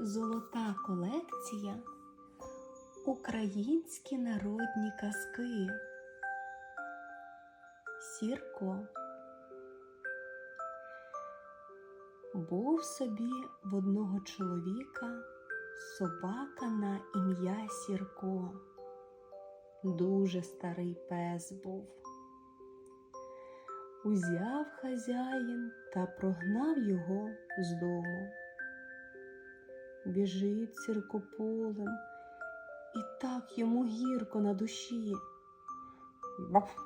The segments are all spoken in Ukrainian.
Золота колекція Українські народні казки. Сірко. Був собі в одного чоловіка собака на ім'я Сірко. Дуже старий пес був. Узяв хазяїн та прогнав його з дому. Біжить сіркополем, і так йому гірко на душі. Баф,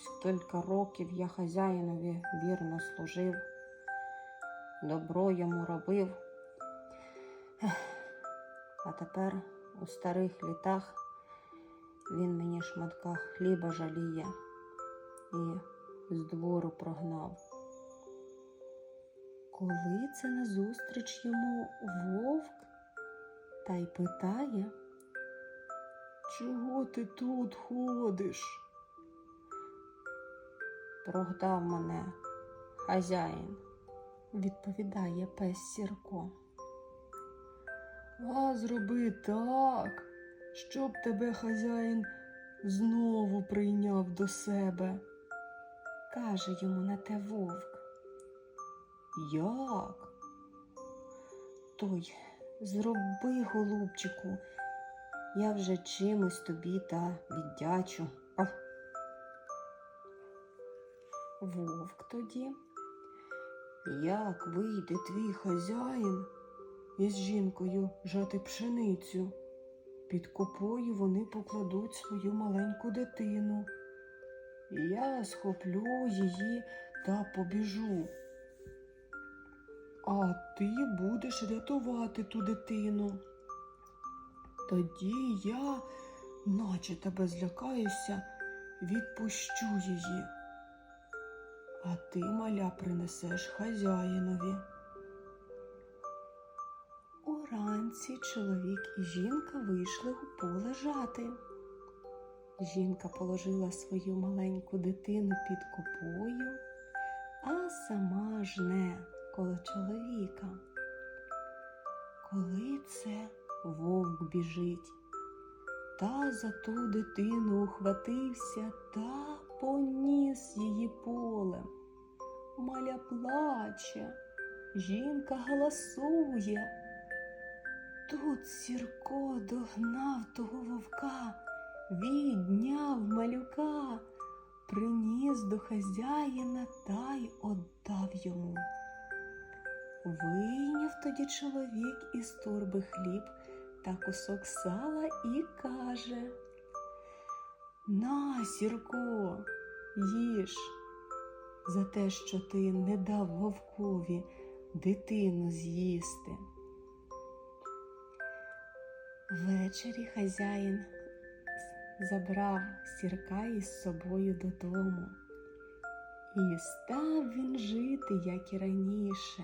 скільки років я хазяїнові вірно служив, добро йому робив. А тепер у старих літах він мені шматка хліба жаліє і з двору прогнав. Коли це назустріч йому вовк та й питає, Чого ти тут ходиш? Прогнав мене хазяїн. відповідає пес Сірко. А зроби так, щоб тебе хазяїн знову прийняв до себе. каже йому на те вовк. Як? Той, зроби, голубчику, Я вже чимось тобі та віддячу. Паф. вовк тоді, Як вийде твій хазяїн із жінкою жати пшеницю? Під копою вони покладуть свою маленьку дитину. Я схоплю її та побіжу. А ти будеш рятувати ту дитину. Тоді я, наче тебе злякаюся, відпущу її. А ти, маля, принесеш хазяїнові. уранці чоловік і жінка вийшли у поле жати. Жінка положила свою маленьку дитину під копою, а сама жне коло чоловіка. Коли це вовк біжить, та за ту дитину ухватився та поніс її полем. Маля плаче, жінка галасує. Тут Сірко догнав того вовка, відняв малюка, приніс до хазяїна та й отдав йому. Вийняв тоді чоловік із торби хліб та кусок сала і каже На, Сірко, їж за те, що ти не дав вовкові дитину з'їсти. Ввечері хазяїн забрав сірка із собою додому. І став він жити, як і раніше,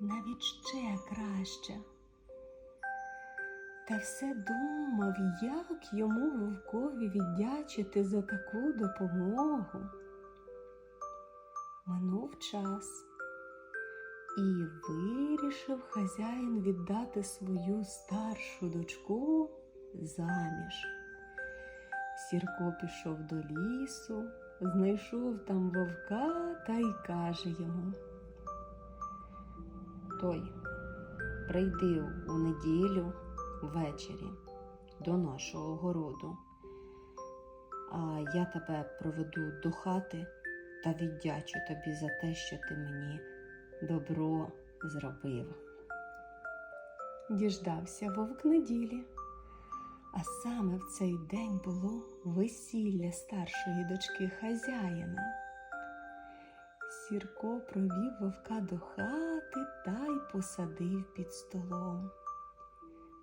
навіть ще краще. Та все думав, як йому вовкові віддячити за таку допомогу. Минув час. І вирішив хазяїн віддати свою старшу дочку заміж. Сірко пішов до лісу, знайшов там вовка та й каже йому. Той, прийди у неділю ввечері до нашого городу, а я тебе проведу до хати та віддячу тобі за те, що ти мені добро зробив. Діждався вовк неділі. А саме в цей день було весілля старшої дочки хазяїна. Сірко провів вовка до хати та й посадив під столом.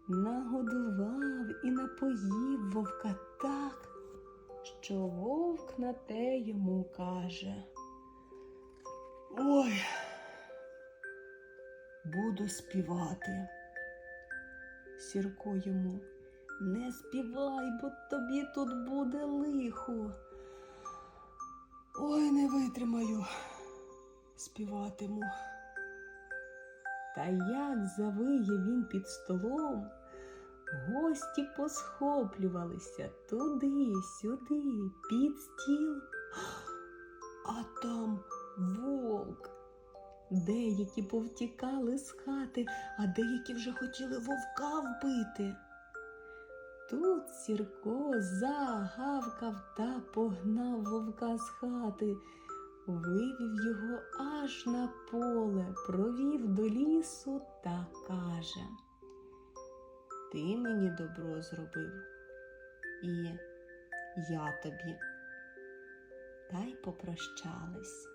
Нагодував і напоїв вовка так, що вовк на те йому каже. Ой, буду співати. Сірко йому. Не співай, бо тобі тут буде лихо. Ой, не витримаю, співатиму. Та як завиє він під столом, гості посхоплювалися туди, сюди, під стіл. А там вовк. Деякі повтікали з хати, а деякі вже хотіли вовка вбити. Тут Сірко загавкав та погнав вовка з хати, вивів його аж на поле, провів до лісу та каже: Ти мені добро зробив, і я тобі. Та й попрощались.